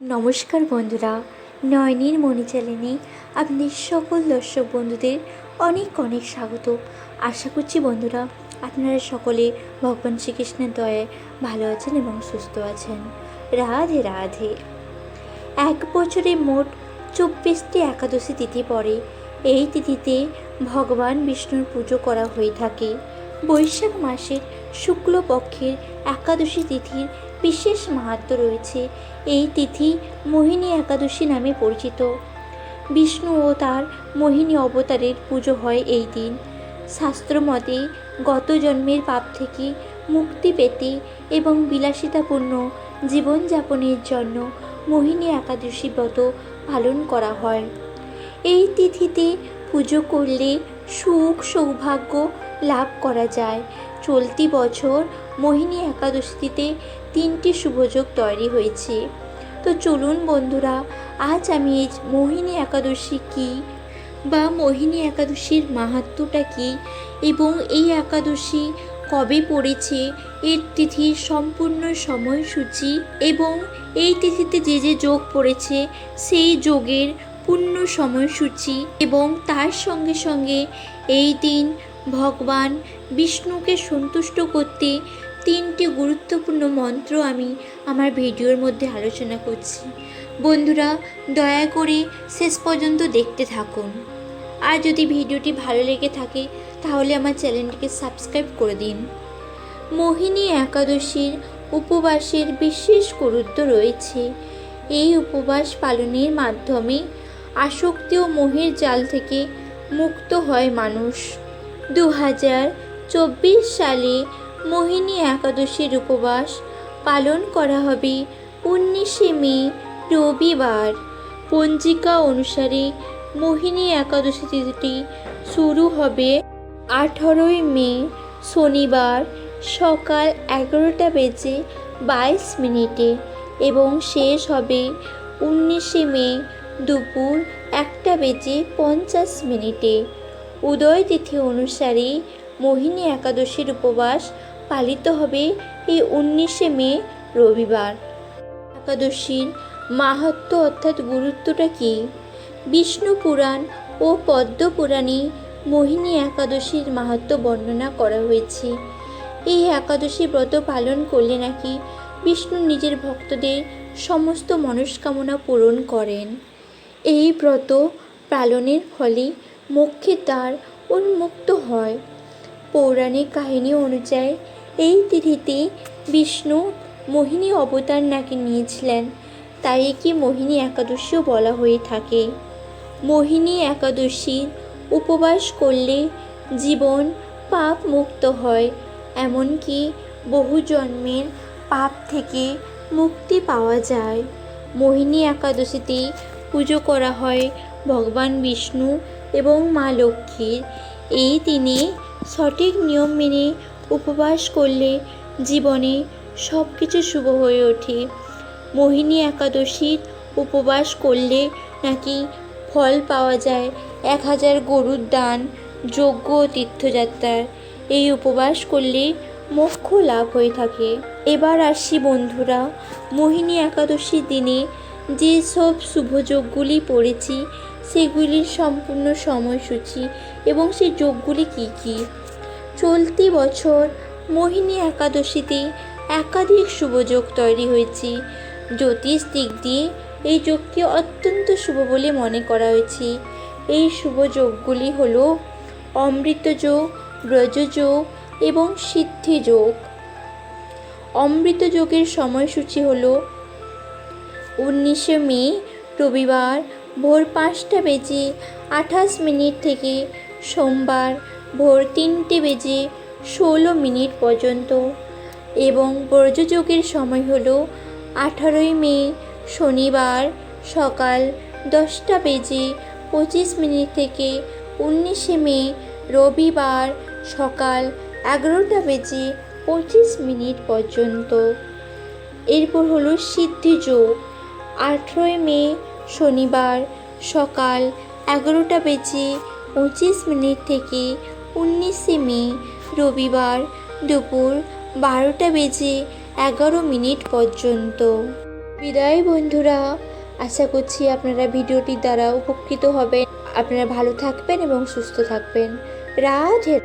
নমস্কার বন্ধুরা, নয়নীর মণি চ্যানেলে আপনাদের সকল দর্শক বন্ধুদের অনেক অনেক স্বাগত। আশা করছি বন্ধুরা, আপনারা সকলে ভগবান শ্রীকৃষ্ণের দয়ায় ভালো আছেন এবং সুস্থ আছেন। রাধে রাধে। এক বছরে মোট চব্বিশটি একাদশী তিথি পড়ে। এই তিথিতে ভগবান বিষ্ণুর পুজো করা হয়ে থাকে। বৈশাখ মাসের শুক্লপক্ষের একাদশী তিথির বিশেষ মাহাত্ম্য রয়েছে। এই তিথি মোহিনী একাদশী নামে পরিচিত। বিষ্ণু ও তার মোহিনী অবতারের পুজো হয় এই দিন। শাস্ত্রমতে গত জন্মের পাপ থেকে মুক্তি পেতে এবং বিলাসিতাপূর্ণ জীবনযাপনের জন্য মোহিনী একাদশী ব্রত পালন করা হয়। এই তিথিতে পুজো করলে সুখ, সৌভাগ্য লাভ করা যায়। চলতি বছর মোহিনী একাদশীতে তিনটি শুভযোগ তৈরি হয়েছে। তো চলুন বন্ধুরা, আজ আমি এই মোহিনী একাদশী কী বা মোহিনী একাদশীর মাহাত্ম্যটা কী এবং এই একাদশী কবে পড়েছে, এর তিথির সম্পূর্ণ সময়সূচি এবং এই তিথিতে যে যে যোগ পড়েছে, সেই যোগের পূর্ণ সময়সূচি এবং তার সঙ্গে সঙ্গে এই দিন ভগবান বিষ্ণুকে সন্তুষ্ট করতে তিনটি গুরুত্বপূর্ণ মন্ত্র আমি আমার ভিডিওর মধ্যে আলোচনা করছি। বন্ধুরা, দয়া করে শেষ পর্যন্ত দেখতে থাকুন। আর যদি ভিডিওটি ভালো লেগে থাকে, তাহলে আমার চ্যানেলটিকে সাবস্ক্রাইব করে দিন। মোহিনী একাদশীর উপবাসের বিশেষ গুরুত্ব রয়েছে। এই উপবাস পালনের মাধ্যমে আসক্তি ও মোহের জাল থেকে মুক্ত হয় মানুষ। দু হাজার চব্বিশ সালে মোহিনী একাদশীর উপবাস পালন করা হবে। উনিশে মে, রবিবার। পঞ্জিকা অনুসারে মোহিনী একাদশী তিথিটি শুরু হবে আঠারোই মে, শনিবার, সকাল এগারোটা বেজে বাইশ মিনিটে এবং শেষ হবে উনিশে মে, দুপুর একটা বেজে পঞ্চাশ মিনিটে। উদয় তিথি অনুসারে মোহিনী একাদশীর উপবাস পালিত হবে এই উনিশে মে, রবিবার। একাদশীর মাহাত্ম্য অর্থাৎ গুরুত্বটা কী? বিষ্ণু পুরাণ ও পদ্ম পুরাণে মোহিনী একাদশীর মাহাত্ম্য বর্ণনা করা হয়েছে। এই একাদশী ব্রত পালন করলে নাকি বিষ্ণু নিজের ভক্তদের সমস্ত মনস্কামনা পূরণ করেন। এই ব্রত পালনের ফলে মোক্ষের দ্বার উন্মুক্ত হয়। পৌরাণিক কাহিনী অনুযায়ী, এই তিথিতে বিষ্ণু মোহিনী অবতার নাকি নিয়েছিলেন, তাই একে মোহিনী একাদশীও বলা হয়ে থাকে। মোহিনী একাদশীর উপবাস করলে জীবন পাপ মুক্ত হয়, এমনকি বহু জন্মের পাপ থেকে মুক্তি পাওয়া যায়। মোহিনী একাদশীতে পুজো করা হয় ভগবান বিষ্ণু এবং মা লক্ষ্মীর। এই দিনে সঠিক নিয়ম মেনে উপবাস করলে জীবনে সব কিছু শুভ হয়ে ওঠে। মোহিনী একাদশীর উপবাস করলে নাকি ফল পাওয়া যায়। এক হাজার গরুর দান, যজ্ঞ তীর্থযাত্রার এই উপবাস করলে মোক্ষ লাভ হয়ে থাকে। এবার আসি বন্ধুরা, মোহিনী একাদশীর দিনে যেসব শুভযোগগুলি পড়েছি সেগুলির সম্পূর্ণ সময়সূচি এবং সেই যোগগুলি কী কী? চলতি বছর মোহিনী একাদশীতে একাধিক শুভযোগ তৈরি হয়েছে। জ্যোতিষ দিক দিয়ে এই যোগকে অত্যন্ত শুভ বলে মনে করা হয়েছে। এই শুভ যোগগুলি হল অমৃত যোগ ব্রজযোগ এবং সিদ্ধি যোগ। অমৃত যোগের সময়সূচি হল উনিশে মে, রবিবার ভোর পাঁচটা বেজে আঠাশ মিনিট থেকে সোমবার ভোর তিনটে বেজে ষোলো মিনিট পর্যন্ত এবং ব্রজযোগের সময় হল আঠারোই মে, শনিবার সকাল দশটা বেজে পঁচিশ মিনিট থেকে উনিশে মে, রবিবার সকাল এগারোটা বেজে পঁচিশ মিনিট পর্যন্ত। এরপর হলো সিদ্ধি যোগ। আঠেরোই মে শনিবার সকাল এগারোটা বেজে পঁচিশ মিনিট থেকে উনিশে মে, রবিবার দুপুর বারোটা বেজে এগারো মিনিট পর্যন্ত। বিদায় বন্ধুরা, আশা করছি আপনারা ভিডিওটির দ্বারা উপকৃত হবেন। আপনারা ভালো থাকবেন এবং সুস্থ থাকবেন। রাধে